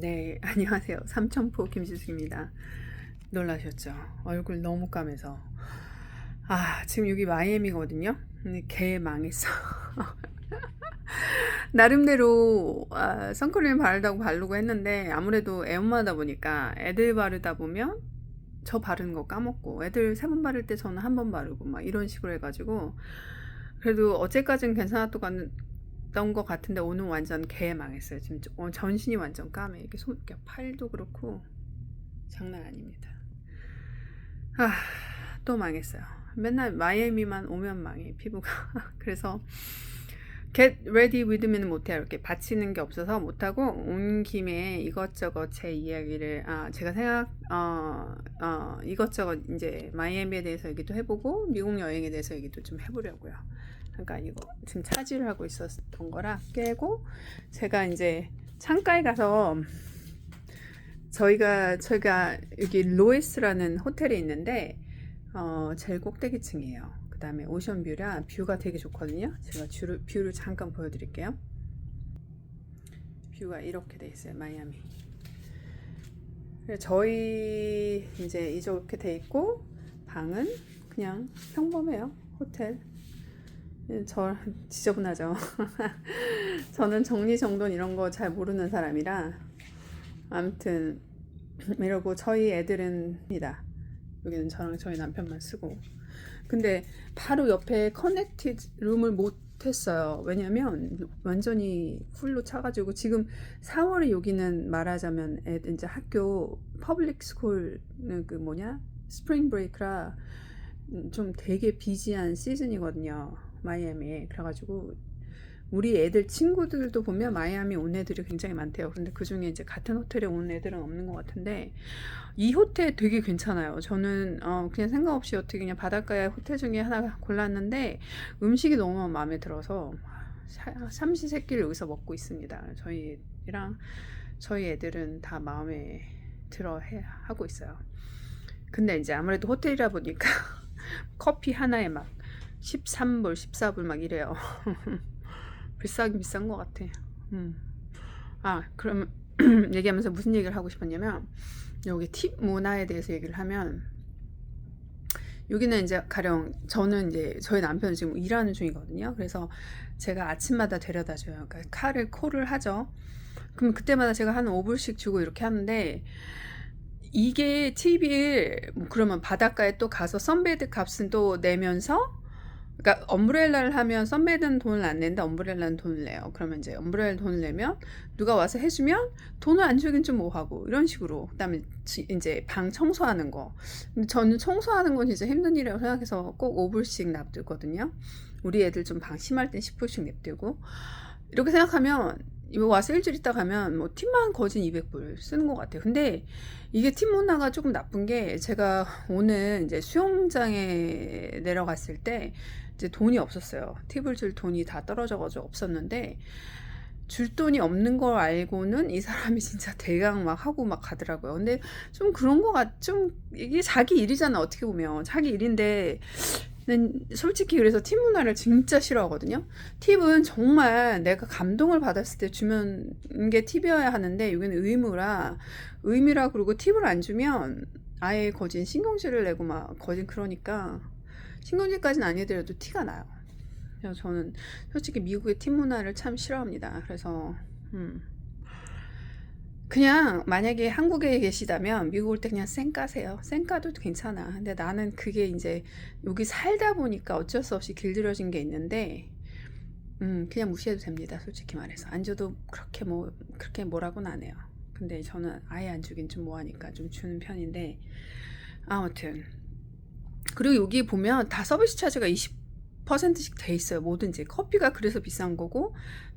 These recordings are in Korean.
네, 안녕하세요. 삼천포 김지숙입니다. 놀라셨죠? 얼굴 너무 까매서. 아, 지금 여기 마이애미거든요. 개 망했어. 나름대로 아, 선크림 바르다고 바르고 했는데 아무래도 애 엄마다 보니까 애들 바르다 보면 저 바르는 거 까먹고 애들 세 번 바를 때 저는 한 번 바르고 막 이런 식으로 해가지고 그래도 어제까지는 괜찮았던 것 같- 던 것 같은데 오늘 완전 개 망했어요. 지금 저- 어, 전신이 완전 까매. 이게 손, 이렇게 팔도 그렇고 장난 아닙니다. 아, 또 망했어요. 맨날 마이애미만 오면 망해 피부가. 그래서 get ready with me는 못해요. 이렇게 받치는 게 없어서 못하고 온 김에 이것저것 제 이야기를 아 제가 생각 어, 어 이것저것 이제 마이애미에 대해서 얘기도 해보고 미국 여행에 대해서 얘기도 좀 해보려고요. 그러니까 이거 지금 차지를 하고 있었던 거라 깨고 제가 이제 창가에 가서 저희가 저희가 여기 로이스라는 호텔에 있는데 어 제일 꼭대기층이에요. 그 다음에 오션뷰라 뷰가 되게 좋거든요. 제가 뷰를, 뷰를 잠깐 보여드릴게요. 뷰가 이렇게 돼 있어요. 마이애미. 저희 이제 이렇게 돼 있고 방은 그냥 평범해요. 호텔. 저 지저분하죠. 저는 정리정돈 이런 거 잘 모르는 사람이라 아무튼 이러고 저희 애들은 입니다. 여기는 저랑 저희 남편만 쓰고. 근데 바로 옆에 커넥티드 룸을 못 했어요. 왜냐면 완전히 풀로 차가지고 지금 4월에 여기는 말하자면 애들 이제 학교 퍼블릭 스쿨은 그 뭐냐 스프링 브레이크라 좀 되게 비지한 시즌이거든요. 마이애미에 그래가지고 우리 애들 친구들도 보면 마이애미 온 애들이 굉장히 많대요. 근데 그 중에 이제 같은 호텔에 온 애들은 없는 것 같은데 이 호텔 되게 괜찮아요. 저는 어 그냥 생각 없이 어떻게 그냥 바닷가에 호텔 중에 하나 골랐는데 음식이 너무 마음에 들어서 사- 삼시세끼를 여기서 먹고 있습니다. 저희랑 저희 애들은 다 마음에 들어 해, 하고 있어요. 근데 이제 아무래도 호텔이라 보니까 커피 하나에 막 13불, 14불 막 이래요. 비싸긴 비싼 것 같아. 음. 아, 그러면 얘기하면서 무슨 얘기를 하고 싶었냐면 여기 팁 문화에 대해서 얘기를 하면 여기는 이제 가령 저는 이제 저희 남편은 지금 일하는 중이거든요. 그래서 제가 아침마다 데려다 줘요. 그러니까 칼을 콜을 하죠. 그럼 그때마다 제가 한 5불씩 주고 이렇게 하는데 이게 팁을 뭐 그러면 바닷가에 또 가서 선베드 값은 또 내면서 그러니까 엄브렐라를 하면 선베드는 돈을 안 내는데 엄브렐라는 돈을 내요. 그러면 이제 엄브렐라 돈을 내면 누가 와서 해주면 돈을 안 주긴 좀 뭐하고 이런 식으로 그다음에 지- 이제 방 청소하는 거. 근데 저는 청소하는 건 진짜 힘든 일이라고 생각해서 꼭 5불씩 납두거든요. 우리 애들 좀 방 심할 땐 10불씩 냅두고 이렇게 생각하면 이거 와서 일주일 있다 가면 뭐 팁만 거진 200불 쓰는 것 같아요. 근데 이게 팁 문화가 조금 나쁜 게 제가 오늘 이제 수영장에 내려갔을 때 이제 돈이 없었어요. 팁을 줄 돈이 다 떨어져가지고 없었는데 줄 돈이 없는 걸 알고는 이 사람이 진짜 대강 막 하고 막 가더라고요. 근데 좀 그런 거 같, 좀 이게 자기 일이잖아 어떻게 보면 자기 일인데 는 솔직히 그래서 팁 문화를 진짜 싫어하거든요. 팁은 정말 내가 감동을 받았을 때 주면 게 팁이어야 하는데 여기는 의무라 의미라 그러고 팁을 안 주면 아예 거진 신경질을 내고 막 거진 그러니까 신경질까지는 아니더라도 티가 나요. 그래서 저는 솔직히 미국의 팁 문화를 참 싫어합니다. 그래서 음. 그냥 만약에 한국에 계시다면 미국 올 때 그냥 쌩 까세요. 쌩 까도 괜찮아. 근데 나는 그게 이제 여기 살다 보니까 어쩔 수 없이 길들여진 게 있는데 음, 그냥 무시해도 됩니다. 솔직히 말해서. 안 줘도 그렇게 뭐 그렇게 뭐라고는 안 해요. 근데 저는 아예 안 주긴 좀 뭐하니까 좀 주는 편인데 아무튼 그리고 여기 보면 다 서비스 차지가 20%씩 돼 있어요. 뭐든지 커피가 그래서 비싼 거고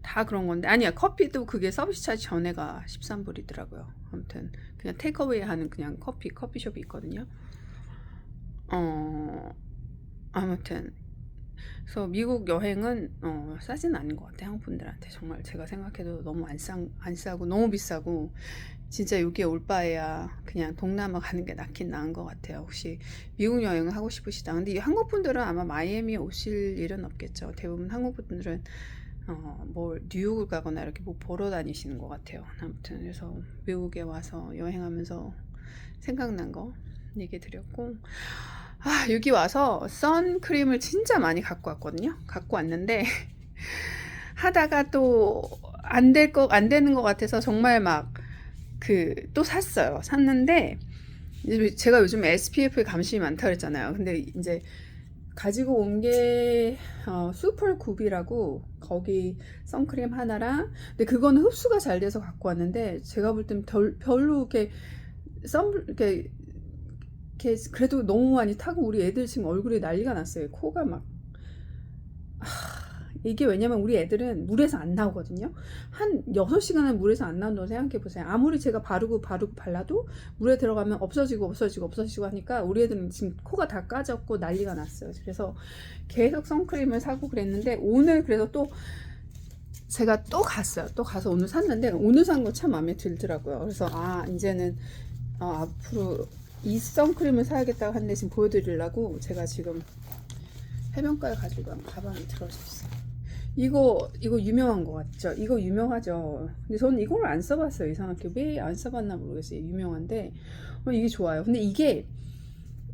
다 그런 건데 아니야 커피도 그게 서비스 차지 전에가 13불이더라고요. 아무튼 그냥 테이크어웨이 하는 그냥 커피 커피숍이 있거든요. 어 아무튼 그래서 미국 여행은 어, 싸진 않은 것 같아요. 한국 분들한테 정말 제가 생각해도 너무 안, 싸, 안 싸고 너무 비싸고 진짜 여기에 올 바에야 그냥 동남아 가는 게 낫긴 나은 것 같아요. 혹시 미국 여행을 하고 싶으시다. 근데 이 한국 분들은 아마 마이애미 오실 일은 없겠죠. 대부분 한국 분들은 어, 뭘 뉴욕을 가거나 이렇게 뭐 보러 다니시는 것 같아요. 아무튼 그래서 미국에 와서 여행하면서 생각난 거 얘기 드렸고 아 여기 와서 선크림을 진짜 많이 갖고 왔거든요. 갖고 왔는데 하다가 또 안 될 거 안 되는 것 같아서 정말 막 그 또 샀어요. 샀는데 제가 요즘 SPF에 감심이 많다 그랬잖아요. 근데 이제 가지고 온게 어, 슈퍼 굽이라고 거기 선크림 하나랑 근데 그거는 흡수가 잘 돼서 갖고 왔는데 제가 볼 땐 별로 이렇게 선 이렇게 이렇게 그래도 너무 많이 타고 우리 애들 지금 얼굴이 난리가 났어요. 코가 막 하, 이게 왜냐면 우리 애들은 물에서 안 나오거든요. 한 6시간은 물에서 안 나온다고 생각해 보세요. 아무리 제가 바르고 바르고 발라도 물에 들어가면 없어지고 없어지고 없어지고 하니까 우리 애들은 지금 코가 다 까졌고 난리가 났어요. 그래서 계속 선크림을 사고 그랬는데 오늘 그래서 또 제가 또 갔어요. 또 가서 오늘 샀는데 오늘 산 거 참 마음에 들더라고요. 그래서 아 이제는 어, 앞으로 이 선크림을 사야겠다고 하는데 지금 보여드리려고 제가 지금 해변가에 가지고 간 가방에 들어져 있어요. 이거 이거 유명한 거 같죠? 이거 유명하죠. 근데 저는 이걸 안 써봤어요. 이상하게 왜 안 써봤나 모르겠어요. 유명한데 어, 이게 좋아요. 근데 이게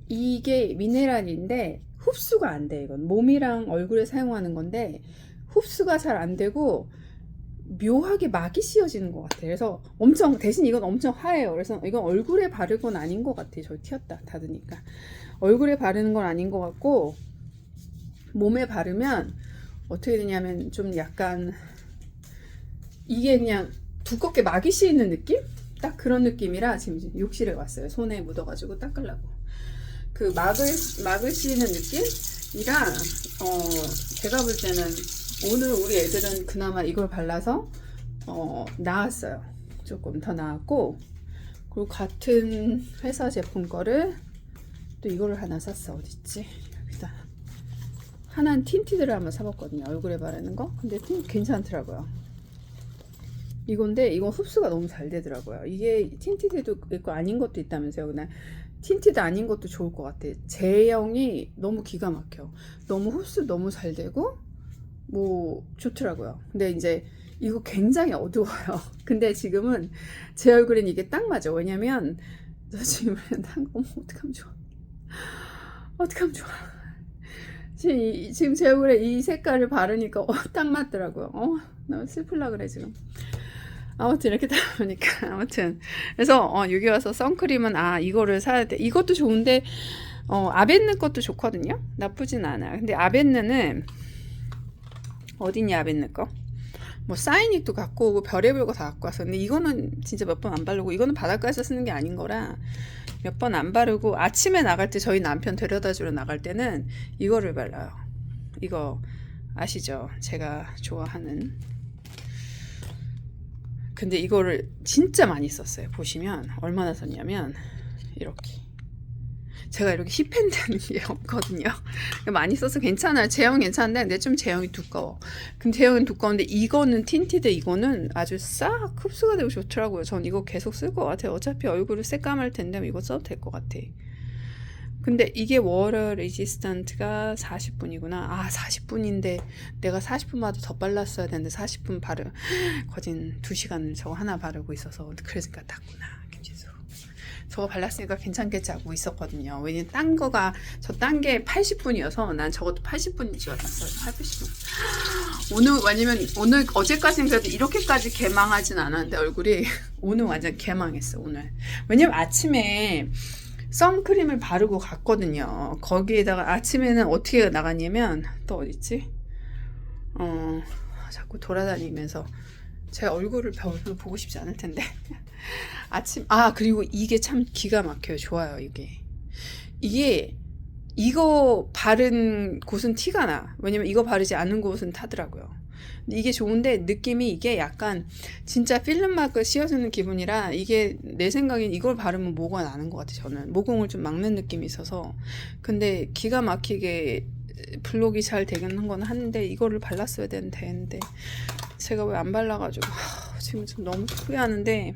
이게 미네랄인데 흡수가 안 돼. 이건 몸이랑 얼굴에 사용하는 건데 흡수가 잘 안 되고 묘하게 막이 씌어지는 것 같아요. 그래서 엄청 대신 이건 엄청 하얘요. 그래서 이건 얼굴에 바를 건 아닌 것 같아요. 저 튀었다 닫으니까 얼굴에 바르는 건 아닌 것 같고 몸에 바르면 어떻게 되냐면 좀 약간 이게 그냥 두껍게 막이 씌이는 느낌? 딱 그런 느낌이라 지금 욕실에 왔어요. 손에 묻어가지고 닦으려고. 그 막을 막을 씌이는 느낌이라 어 제가 볼 때는 오늘 우리 애들은 그나마 이걸 발라서 어 나았어요. 조금 더 나았고 그리고 같은 회사 제품 거를 또 이거를 하나 샀어 어딨지 여기다 하나는 틴티드를 한번 사봤거든요. 얼굴에 바르는 거. 근데 틴 괜찮더라고요. 이건데 이건 흡수가 너무 잘 되더라고요. 이게 틴티드도 있고 아닌 것도 있다면서요. 그냥 틴티드 아닌 것도 좋을 것 같아 제형이 너무 기가 막혀 너무 흡수 너무 잘 되고 뭐 좋더라고요. 근데 이제 이거 굉장히 어두워요. 근데 지금은 제 얼굴엔 이게 딱 맞아. 왜냐면 저 지금 난 어머 어떡하면 좋아. 어떡하면 좋아 지금, 이- 지금 제 얼굴에 이 색깔을 바르니까 어, 딱 맞더라고요. 어, 너무 슬플라 그래 지금. 아무튼 이렇게 다 보니까 아무튼 그래서 어, 여기 와서 선크림은 아 이거를 사야 돼. 이것도 좋은데 어, 아벤느 것도 좋거든요. 나쁘진 않아요. 근데 아벤느는 어디냐 아벤느 거? 뭐 사이닉도 갖고 오고 별의별 거 다 갖고 왔어. 근데 이거는 진짜 몇 번 안 바르고 이거는 바닷가에서 쓰는 게 아닌 거라 몇 번 안 바르고 아침에 나갈 때 저희 남편 데려다 주러 나갈 때는 이거를 발라요. 이거 아시죠? 제가 좋아하는. 근데 이거를 진짜 많이 썼어요. 보시면 얼마나 썼냐면 이렇게. 제가 이렇게 힙핸드는 게 없거든요. 많이 써서 괜찮아요. 제형 괜찮은데 근데 좀 제형이 두꺼워. 근데 제형은 두꺼운데 이거는 틴티드 이거는 아주 싹 흡수가 되고 좋더라고요. 전 이거 계속 쓸 것 같아요. 어차피 얼굴을 새까mal 텐데 이거 써도 될 것 같아. 근데 이게 워터 레지스턴트가 40분이구나. 아 40분인데 내가 40분마다 더 발랐어야 되는데 40분 바르 거진 2시간을 저거 하나 바르고 있어서 그러니까 탔구나. 김지수. 저거 발랐으니까 괜찮겠지 하고 있었거든요. 왜냐면 딴 거가 저 딴 게 80분이어서 난 저것도 80분인 줄 알았어요. 80분. 오늘 왜냐면 오늘 어제까지는 그래도 이렇게까지 개망하진 않았는데 얼굴이 오늘 완전 개망했어 오늘. 왜냐면 아침에 선크림을 바르고 갔거든요. 거기에다가 아침에는 어떻게 나갔냐면 또 어딨지? 어 자꾸 돌아다니면서 제 얼굴을 별로 보고 싶지 않을 텐데 아침 아 그리고 이게 참 기가 막혀요. 좋아요 이게. 이게 이거 바른 곳은 티가 나. 왜냐면 이거 바르지 않은 곳은 타더라고요. 이게 좋은데 느낌이 이게 약간 진짜 필름 마크 씌워주는 기분이라 이게 내 생각엔 이걸 바르면 모가 나는 것 같아 저는. 모공을 좀 막는 느낌이 있어서. 근데 기가 막히게 블록이 잘 되긴 건 하는데 이거를 발랐어야 되는데 제가 왜 안 발라가지고. 하, 지금 좀 너무 후회하는데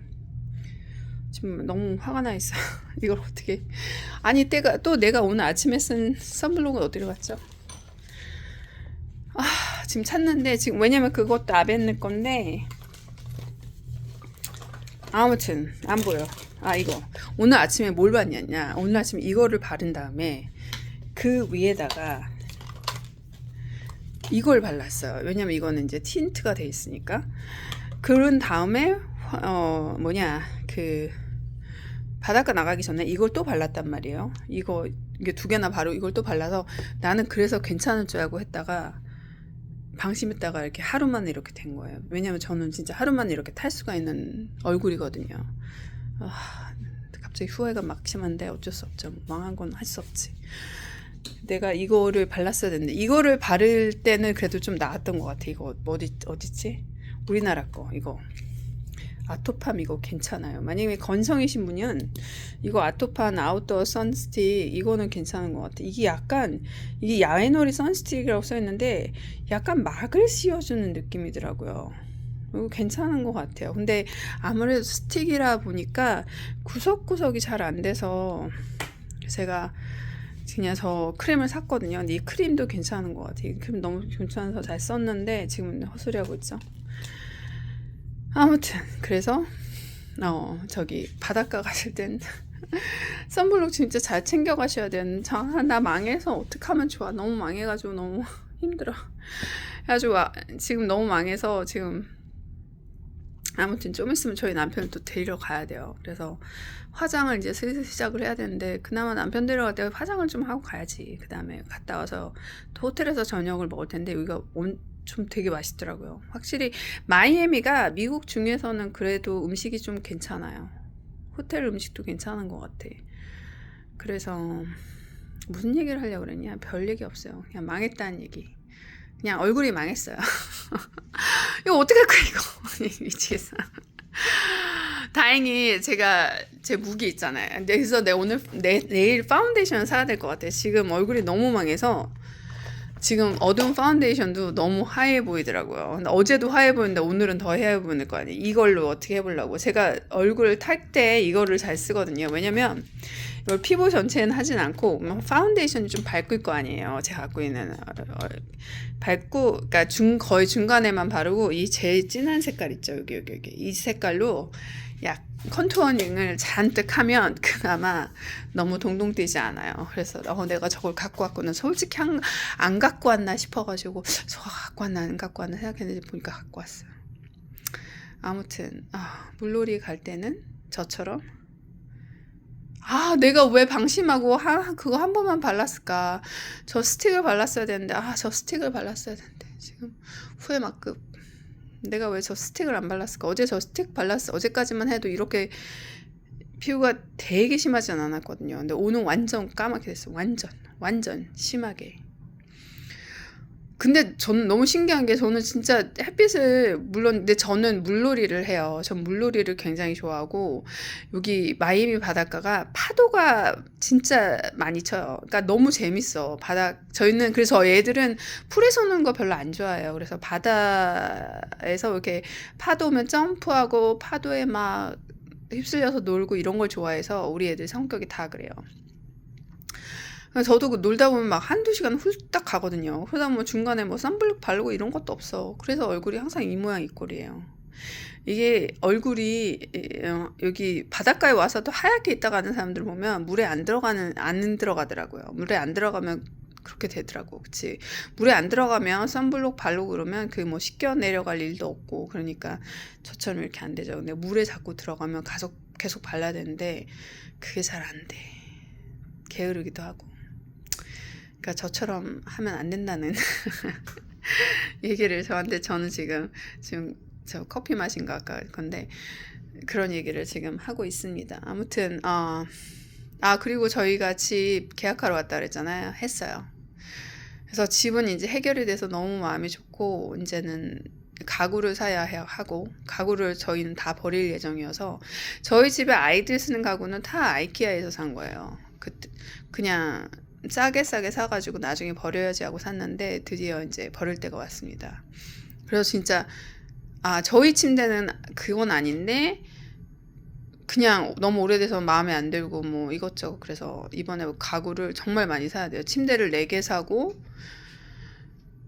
지금 너무 화가 나 있어요. 이걸 어떻게 아니 때가 또 내가 오늘 아침에 쓴 선블록은 어디로 갔죠? 아 지금 찾는데 지금 왜냐면 그것도 아벤느 건데 아무튼 안 보여. 아 이거 오늘 아침에 뭘 봤냐냐? 오늘 아침에 이거를 바른 다음에 그 위에다가 이걸 발랐어요. 왜냐면 이거는 이제 틴트가 돼 있으니까. 그런 다음에 어 뭐냐 그 바닷가 나가기 전에 이걸 또 발랐단 말이에요. 이거 이게 두 개나 바로 이걸 또 발라서 나는 그래서 괜찮을 줄 알고 했다가 방심했다가 이렇게 하루 만에 이렇게 된 거예요. 왜냐면 저는 진짜 하루 만에 이렇게 탈 수가 있는 얼굴이거든요. 아, 갑자기 후회가 막 심한데 어쩔 수 없죠. 망한 건 할 수 없지. 내가 이거를 발랐어야 되는데 이거를 바를 때는 그래도 좀 나았던 것 같아. 이거 어디 어디지? 우리나라 거 이거 아토팜 이거 괜찮아요. 만약에 건성이신 분은 이거 아토팜 아웃도어 선스틱 이거는 괜찮은 것 같아. 이게 약간 이게 야외놀이 선스틱이라고 써 있는데 약간 막을 씌워주는 느낌이더라고요. 이거 괜찮은 것 같아요. 근데 아무래도 스틱이라 보니까 구석구석이 잘 안 돼서 제가 그냥 저 크림을 샀거든요. 근데 이 크림도 괜찮은 것 같아요. 이 크림 너무 괜찮아서 잘 썼는데 지금 헛소리하고 있죠. 아무튼 그래서 어 저기 바닷가 가실 땐 선블록 진짜 잘 챙겨 가셔야 되는 나 망해서 어떻게 하면 좋아. 너무 망해가지고 너무 힘들어. 그래가지고 아, 지금 너무 망해서 지금 아무튼 좀 있으면 저희 남편을 또 데리러 가야 돼요. 그래서 화장을 이제 슬슬 시작을 해야 되는데 그나마 남편 데려갈 때 화장을 좀 하고 가야지. 그 다음에 갔다 와서 또 호텔에서 저녁을 먹을 텐데 여기가 온, 좀 되게 맛있더라고요. 확실히 마이애미가 미국 중에서는 그래도 음식이 좀 괜찮아요. 호텔 음식도 괜찮은 것 같아. 그래서 무슨 얘기를 하려고 그랬냐? 별 얘기 없어요. 그냥 망했다는 얘기. 그냥 얼굴이 망했어요. 이거 어떻게 할 거야 이거? 미치겠어. 다행히 제가 제 무기 있잖아요. 그래서 내 오늘 내, 내일 파운데이션 사야 될 것 같아. 지금 얼굴이 너무 망해서 지금 어두운 파운데이션도 너무 하얘 보이더라고요. 어제도 하얘 보였는데 오늘은 더 하얘 보이는 거 아니에요. 이걸로 어떻게 해보려고. 제가 얼굴 탈 때 이거를 잘 쓰거든요. 왜냐면 이걸 피부 전체는 하진 않고 뭐 파운데이션이 좀 밝을 거 아니에요. 제가 갖고 있는 어, 밝고 그러니까 중 거의 중간에만 바르고 이 제일 진한 색깔 있죠. 여기 여기 여기 이 색깔로 약 컨투어닝을 잔뜩 하면 그나마 너무 동동 띄지 않아요. 그래서 어, 내가 저걸 갖고 왔구나. 솔직히 한, 안 갖고 왔나 싶어가지고 저거 갖고 왔나 안 갖고 왔나 생각했는데 보니까 갖고 왔어요. 아무튼 아, 물놀이 갈 때는 저처럼 아 내가 왜 방심하고 하, 그거 한 번만 발랐을까 저 스틱을 발랐어야 되는데 아 저 스틱을 발랐어야 되는데 지금 후회 막급 내가 왜 저 스틱을 안 발랐을까? 어제 저 스틱 발랐어. 어제까지만 해도 이렇게 피부가 되게 심하진 않았거든요. 근데 오늘 완전 까맣게 됐어. 완전, 완전 심하게. 근데 저는 너무 신기한 게 저는 진짜 햇빛을 물론 근데 저는 물놀이를 해요. 전 물놀이를 굉장히 좋아하고 여기 마이애미 바닷가가 파도가 진짜 많이 쳐요. 그러니까 너무 재밌어. 바다 저희는 그래서 애들은 풀에서 노는 거 별로 안 좋아해요. 그래서 바다에서 이렇게 파도 오면 점프하고 파도에 막 휩쓸려서 놀고 이런 걸 좋아해서 우리 애들 성격이 다 그래요. 저도 그 놀다 보면 막 한두 시간 훌딱 가거든요. 그러다 보면 중간에 뭐 썬블록 바르고 이런 것도 없어. 그래서 얼굴이 항상 이 모양 이 꼴이에요. 이게 얼굴이 어, 여기 바닷가에 와서도 하얗게 있다 가는 사람들 보면 물에 안 들어가는 안 들어가더라고요. 물에 안 들어가면 그렇게 되더라고. 그치. 물에 안 들어가면 썬블록 바르고 그러면 그 뭐 씻겨 내려갈 일도 없고 그러니까 저처럼 이렇게 안 되죠. 근데 물에 자꾸 들어가면 계속 계속 발라야 되는데 그게 잘 안 돼. 게으르기도 하고. 그러니까 저처럼 하면 안 된다는 얘기를 저한테 저는 지금 지금 저 커피 마신 거 아까 건데 그런 얘기를 지금 하고 있습니다. 아무튼 어, 아 그리고 저희가 집 계약하러 왔다 그랬잖아요. 했어요. 그래서 집은 이제 해결이 돼서 너무 마음이 좋고 이제는 가구를 사야 해 하고 가구를 저희는 다 버릴 예정이어서 저희 집에 아이들 쓰는 가구는 다 아이키아에서 산 거예요. 그 그냥 싸게 싸게 사가지고 나중에 버려야지 하고 샀는데 드디어 이제 버릴 때가 왔습니다. 그래서 진짜 아 저희 침대는 그건 아닌데 그냥 너무 오래돼서 마음에 안 들고 뭐 이것저것 그래서 이번에 가구를 정말 많이 사야 돼요. 침대를 4개 사고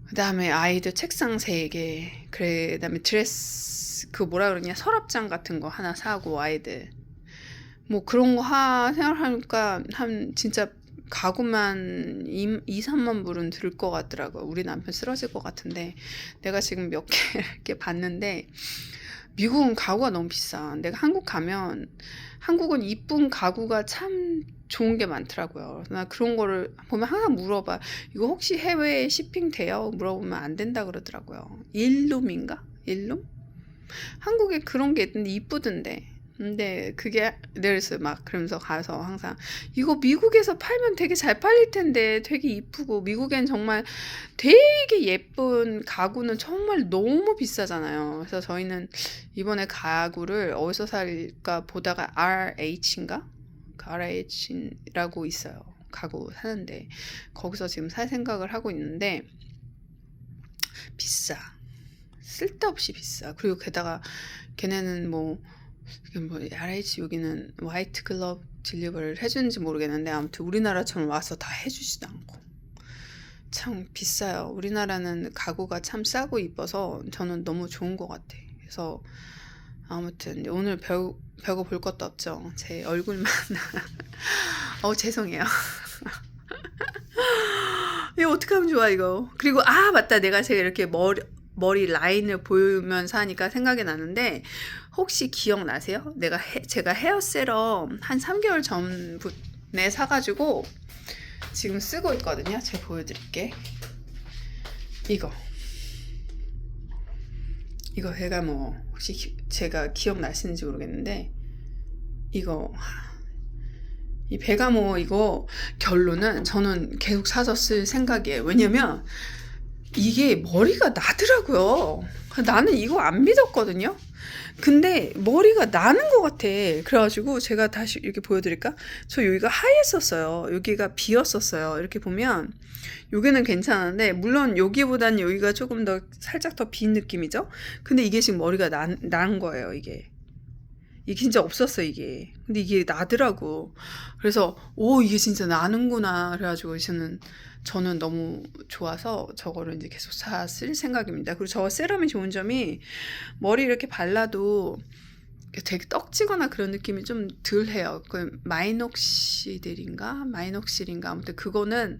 그다음에 아이들 책상 세 개, 그래 그다음에 드레스 그 뭐라 그러냐 서랍장 같은 거 하나 사고 아이들 뭐 그런 거 하 생각하니까 한 진짜 가구만 2, 2 3만 불은 들 것 같더라고요. 우리 남편 쓰러질 것 같은데 내가 지금 몇 개 이렇게 봤는데 미국은 가구가 너무 비싸. 내가 한국 가면 한국은 이쁜 가구가 참 좋은 게 많더라고요. 나 그런 거를 보면 항상 물어봐. 이거 혹시 해외에 쇼핑 돼요? 물어보면 안 된다 그러더라고요. 일룸인가? 일룸? 한국에 그런 게 있던데 이쁘던데. 근데 그게 그래서 막 그러면서 가서 항상 이거 미국에서 팔면 되게 잘 팔릴 텐데 되게 이쁘고 미국엔 정말 되게 예쁜 가구는 정말 너무 비싸잖아요. 그래서 저희는 이번에 가구를 어디서 살까 보다가 RH인가? RH라고 있어요. 가구 사는데 거기서 지금 살 생각을 하고 있는데 비싸. 쓸데없이 비싸. 그리고 게다가 걔네는 뭐 뭐 RH 여기는 화이트 글러브 딜리버를 해주는지 모르겠는데 아무튼 우리나라처럼 와서 다 해주지도 않고 참 비싸요. 우리나라는 가구가 참 싸고 이뻐서 저는 너무 좋은 것 같아. 그래서 아무튼 오늘 배우 배고 볼 것도 없죠. 제 얼굴만 어 죄송해요. 이거 어떻게 하면 좋아 이거. 그리고 아 맞다 내가 제가 이렇게 머리 머리 라인을 보면서 하니까 생각이 나는데 혹시 기억나세요? 내가 해, 제가 헤어 세럼 한 3개월 전에 사가지고 지금 쓰고 있거든요. 제가 보여드릴게. 이거. 이거 제가 뭐 혹시 기- 제가 기억나시는지 모르겠는데 이거 이 베가모 이거 결론은 저는 계속 사서 쓸 생각이에요. 왜냐면 이게 머리가 나더라고요. 나는 이거 안 믿었거든요. 근데 머리가 나는 것 같아. 그래가지고 제가 다시 이렇게 보여드릴까? 저 여기가 하얘었어요. 여기가 비었었어요. 이렇게 보면 여기는 괜찮은데 물론 여기보다는 여기가 조금 더 살짝 더 빈 느낌이죠. 근데 이게 지금 머리가 난, 난 거예요. 이게. 이게 진짜 없었어 이게. 근데 이게 나더라고. 그래서 오 이게 진짜 나는구나. 그래가지고 저는 저는 너무 좋아서 저거를 이제 계속 사 쓸 생각입니다. 그리고 저 세럼이 좋은 점이 머리 이렇게 발라도 되게 떡지거나 그런 느낌이 좀 덜 해요. 그 마이녹시딜인가 마이녹실인가 아무튼 그거는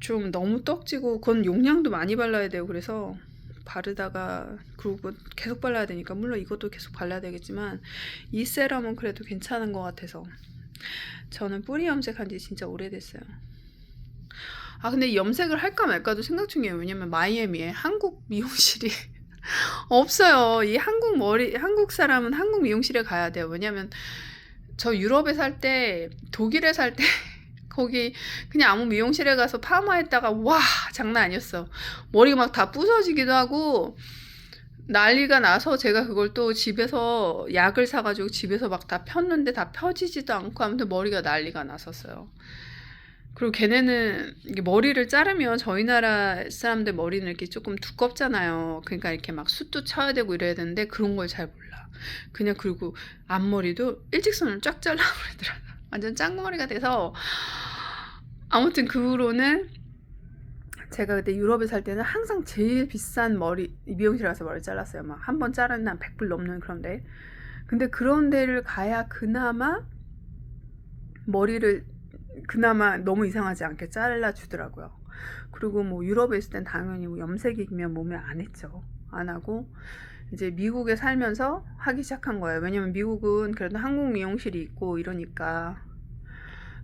좀 너무 떡지고 그건 용량도 많이 발라야 돼요. 그래서 바르다가 그리고 계속 발라야 되니까 물론 이것도 계속 발라야 되겠지만 이 세럼은 그래도 괜찮은 것 같아서 저는 뿌리 염색한 지 진짜 오래됐어요. 아 근데 이 염색을 할까 말까도 생각 중이에요. 왜냐면 마이애미에 한국 미용실이 없어요. 이 한국 머리 한국 사람은 한국 미용실에 가야 돼요. 왜냐면 저 유럽에 살 때 독일에 살 때 거기 그냥 아무 미용실에 가서 파마했다가 와 장난 아니었어. 머리가 막 다 부서지기도 하고 난리가 나서 제가 그걸 또 집에서 약을 사가지고 집에서 막 다 폈는데 다 펴지지도 않고 아무튼 머리가 난리가 났었어요. 그리고 걔네는 이게 머리를 자르면 저희 나라 사람들 머리는 이렇게 조금 두껍잖아요. 그러니까 이렇게 막 숱도 쳐야 되고 이래야 되는데 그런 걸 잘 몰라. 그냥 그리고 앞머리도 일직선을 쫙 잘라 버리더라. 완전 짱머리가 돼서 아무튼 그 후로는 제가 그때 유럽에 살 때는 항상 제일 비싼 머리 미용실 가서 머리 잘랐어요. 막 한 번 자르는 한 100불 넘는 그런데. 근데 그런 데를 가야 그나마 머리를 그나마 너무 이상하지 않게 잘라주더라고요. 그리고 뭐 유럽에 있을 땐 당연히 뭐 염색이면 몸에 안 했죠. 안 하고 이제 미국에 살면서 하기 시작한 거예요. 왜냐면 미국은 그래도 한국 미용실이 있고 이러니까.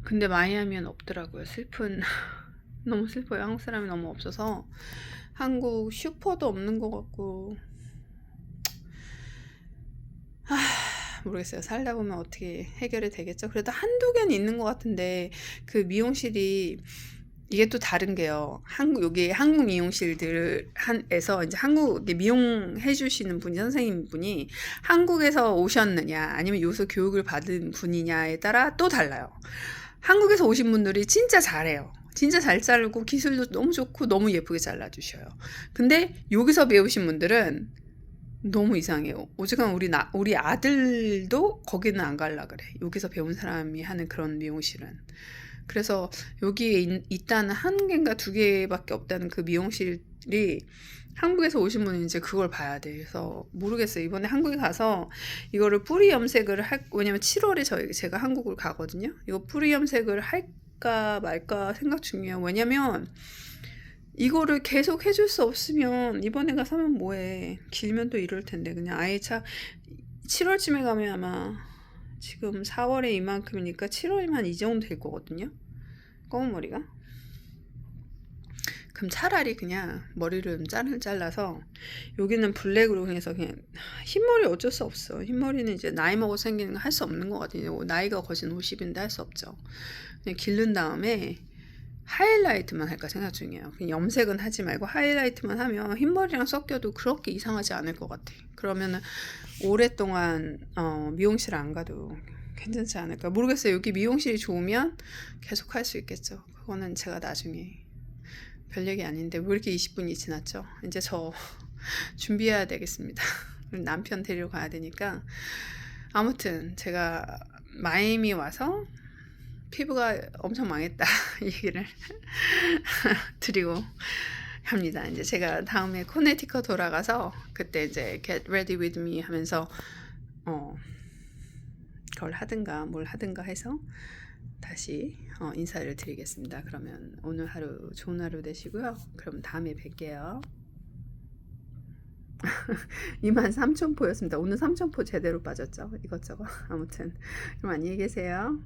근데 마이애미는 없더라고요. 슬픈 너무 슬퍼요. 한국 사람이 너무 없어서 한국 슈퍼도 없는 것 같고 아, 모르겠어요. 살다 보면 어떻게 해결이 되겠죠. 그래도 한두 개는 있는 것 같은데 그 미용실이 이게 또 다른 게요. 한국 여기 한국 미용실들 한에서 이제 한국 미용해 주시는 분이 선생님 분이 한국에서 오셨느냐 아니면 여기서 교육을 받은 분이냐에 따라 또 달라요. 한국에서 오신 분들이 진짜 잘해요. 진짜 잘 자르고 기술도 너무 좋고 너무 예쁘게 잘라주셔요. 근데 여기서 배우신 분들은 너무 이상해요. 오직은 우리 나 우리 아들도 거기는 안 갈라 그래. 여기서 배운 사람이 하는 그런 미용실은. 그래서 여기에 있, 있다는 한 개인가 두 개밖에 없다는 그 미용실 한국에서 오신 분은 이제 그걸 봐야 돼. 그래서 모르겠어요. 이번에 한국에 가서 이거를 뿌리 염색을 할 왜냐면 7월에 저희 제가 한국을 가거든요. 이거 뿌리 염색을 할까 말까 생각 중이에요. 왜냐면 이거를 계속 해줄 수 없으면 이번에 가서 하면 뭐해. 길면 또 이럴 텐데 그냥 아예 차 7월쯤에 가면 아마 지금 4월에 이만큼이니까 7월이면 이 정도 될 거거든요. 검은 머리가. 그럼 차라리 그냥 머리를 좀 짤을 잘라서 여기는 블랙으로 해서 그냥 흰머리 어쩔 수 없어. 흰머리는 이제 나이 먹어서 생기는 거 할 수 없는 것 같아요. 나이가 거진 50인데 할 수 없죠. 그냥 기른 다음에 하이라이트만 할까 생각 중이에요. 염색은 하지 말고 하이라이트만 하면 흰머리랑 섞여도 그렇게 이상하지 않을 것 같아. 그러면은 오랫동안 어, 미용실 안 가도 괜찮지 않을까 모르겠어요. 여기 미용실이 좋으면 계속 할 수 있겠죠. 그거는 제가 나중에 별 얘기 아닌데 왜 이렇게 20분이 지났죠? 이제 저 준비해야 되겠습니다. 남편 데리러 가야 되니까 아무튼 제가 마이미 와서 피부가 엄청 망했다 이 얘기를 드리고 합니다. 이제 제가 다음에 코네티컷 돌아가서 그때 이제 Get Ready With Me 하면서 어 그걸 하든가 뭘 하든가 해서 다시 어, 인사를 드리겠습니다. 그러면 오늘 하루 좋은 하루 되시고요. 그럼 다음에 뵐게요. 2만 3천 포였습니다. 오늘 3천 포 제대로 빠졌죠. 이것저것 아무튼 그럼 안녕히 계세요.